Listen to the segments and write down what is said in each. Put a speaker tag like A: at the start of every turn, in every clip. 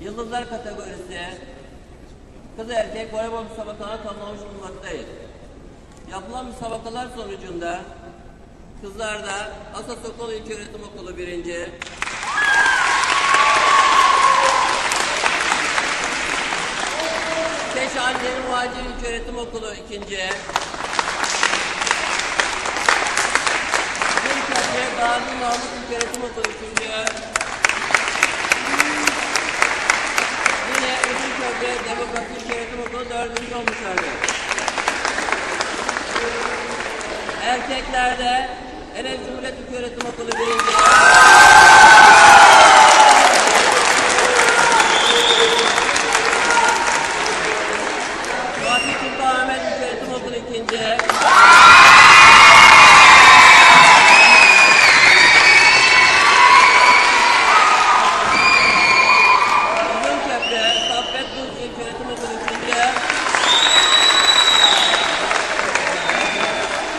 A: Yıldızlar kategorisi. Kız erkek voleybol müsabakalarına tamamlamış bulunmaktayız. Yapılan müsabakalar sonucunda kızlarda Asa Sokol İlköğretim Okulu birinci, Keşaneli Muhacir İlköğretim Okulu ikinci, Gülköprü Gazi Mahmut İlköğretim Okulu üçüncü, Uzunköprü Demokrasi İlköğretim Okulu dördüncü olmuşlardır. Erkeklerde Enes Cumhuriyet İlköğretim Okulu birinci. Fatih Sultan Ahmet İlköğretim Okulu ikinci. Uzunköprü Saffet Burcu İlköğretim Okulu üçüncü.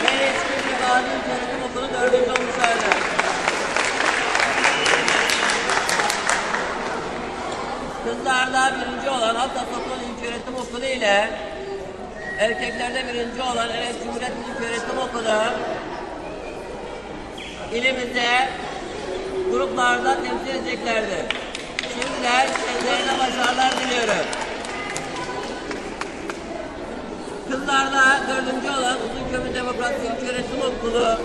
A: Meriç Kırmızı Gazi İlköğretim Okulu dördüncü olmuşlardı. Kızlarda olan Hatta Sokol İlköğretim Okulu ile erkeklerde birinci olan Enes Cumhuriyet İlköğretim Okulu ilimize gruplarda temsil edeceklerdir. Şimdiler kendilerine başarılar diliyorum. Kızlarda dördüncü olan Uzunköprü Demokrasi İlköğretim Okulu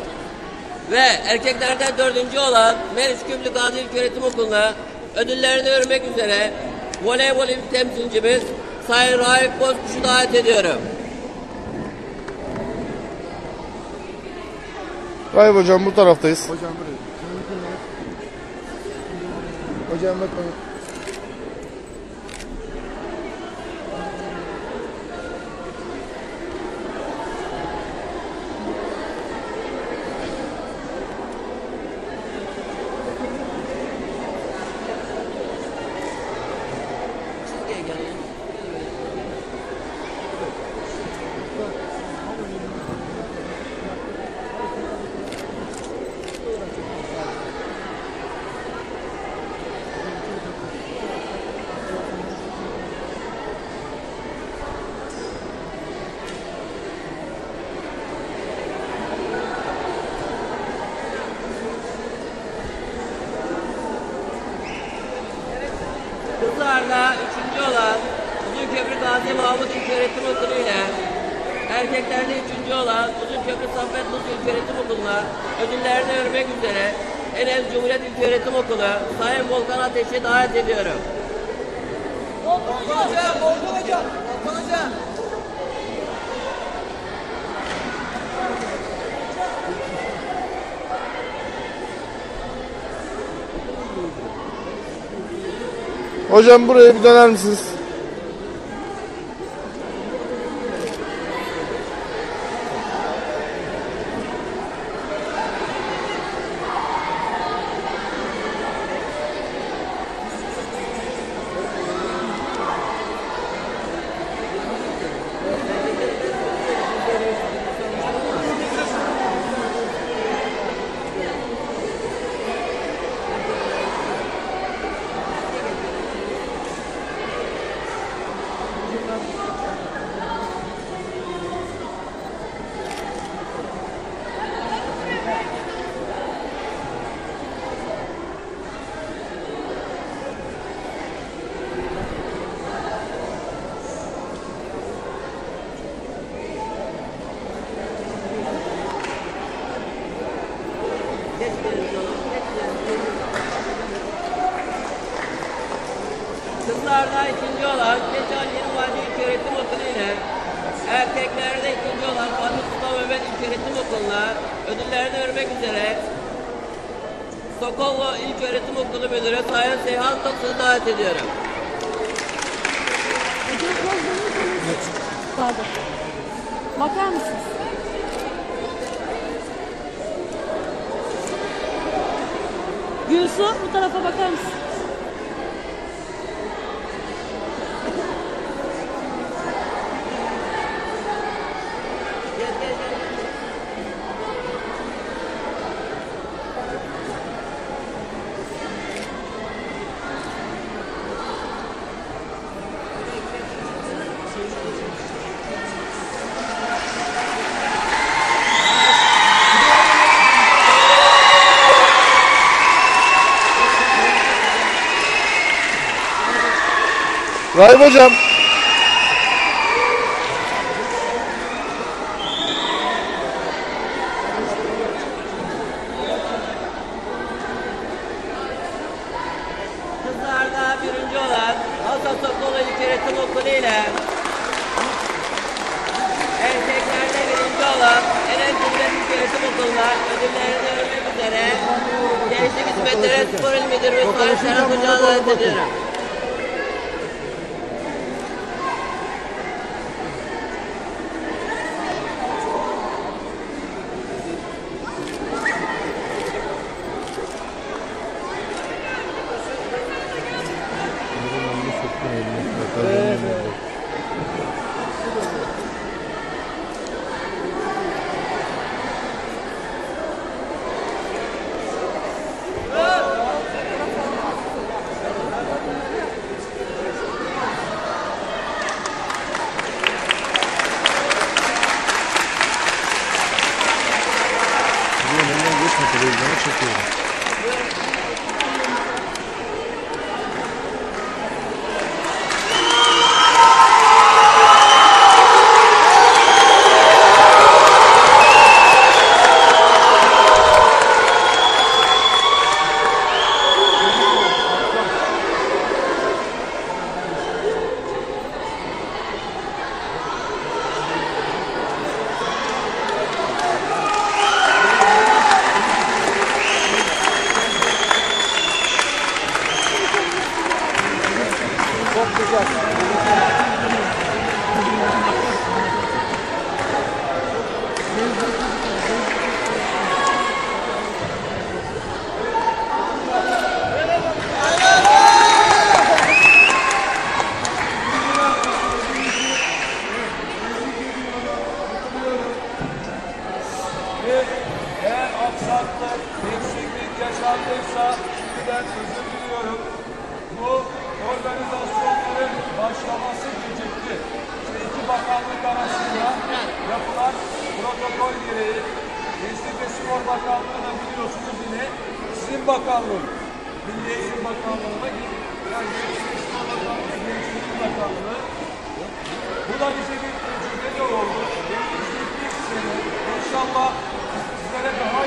A: ve erkeklerde dördüncü olan Meriç Küplü Gazi İlköğretim Okulu'na ödüllerini vermek üzere voleybol il temsilcimiz Sayın Raif Bozkuş'u davet ediyorum.
B: Raif hocam bu taraftayız.
C: Hocam buraya. Hocam bakın.
A: Kızlarda üçüncü olan Uzunköprü Gazi Mahmut İlköğretim Okulu ile erkeklerde üçüncü olan Uzunköprü Saffet Luz İlköğretim Okulu'na ödüllerini vermek üzere Enes Cumhuriyet İlköğretim Okulu Sayın Volkan Ateş'i davet ediyorum.
B: Hocam buraya bir döner misiniz? Kızlarda ikinci olan Keçal Yeni Vadi İlköğretim Okulu ile erkeklerde ikinci olan Fatih Sultan Mehmet İlköğretim Okulu'na ödüllerini vermek üzere Sokollu İlköğretim Okulu Müdürü Sayın Seyhan Topsu'nu davet ediyorum.
D: Pardon. Bakar mısınız? Gülsu bu tarafa bakar mısın?
C: Rahip hocam.
A: Kızlarda birinci olan Hasan Topluoğlu İlköğretim Okulu ile erkeklerde birinci olan Eren Cumhuriyet İlköğretim Okulu'na ödüllerini vermek üzere Gençlik Hizmetleri Spor İl Müdürü Mustafa Serhat Hoca'ya davet ediyorum.
E: Ve eğer aksaklık, eksiklik yaşandıysa şimdiden özür diliyorum. Bu organizasyonların başlaması gecikti. İşte iki bakanlık arasında yapılan protokol gereği Gençlik ve Spor Bakanlığı'na biliyorsunuz yine sizin bakanlığın, Milli Eğitim Bakanlığı'na yani Gençlik ve Spor Bakanlığı, Gençlik Bakanlığı bu da bize bir tecrübe oldu. Önümüzdeki sene inşallah sizlere daha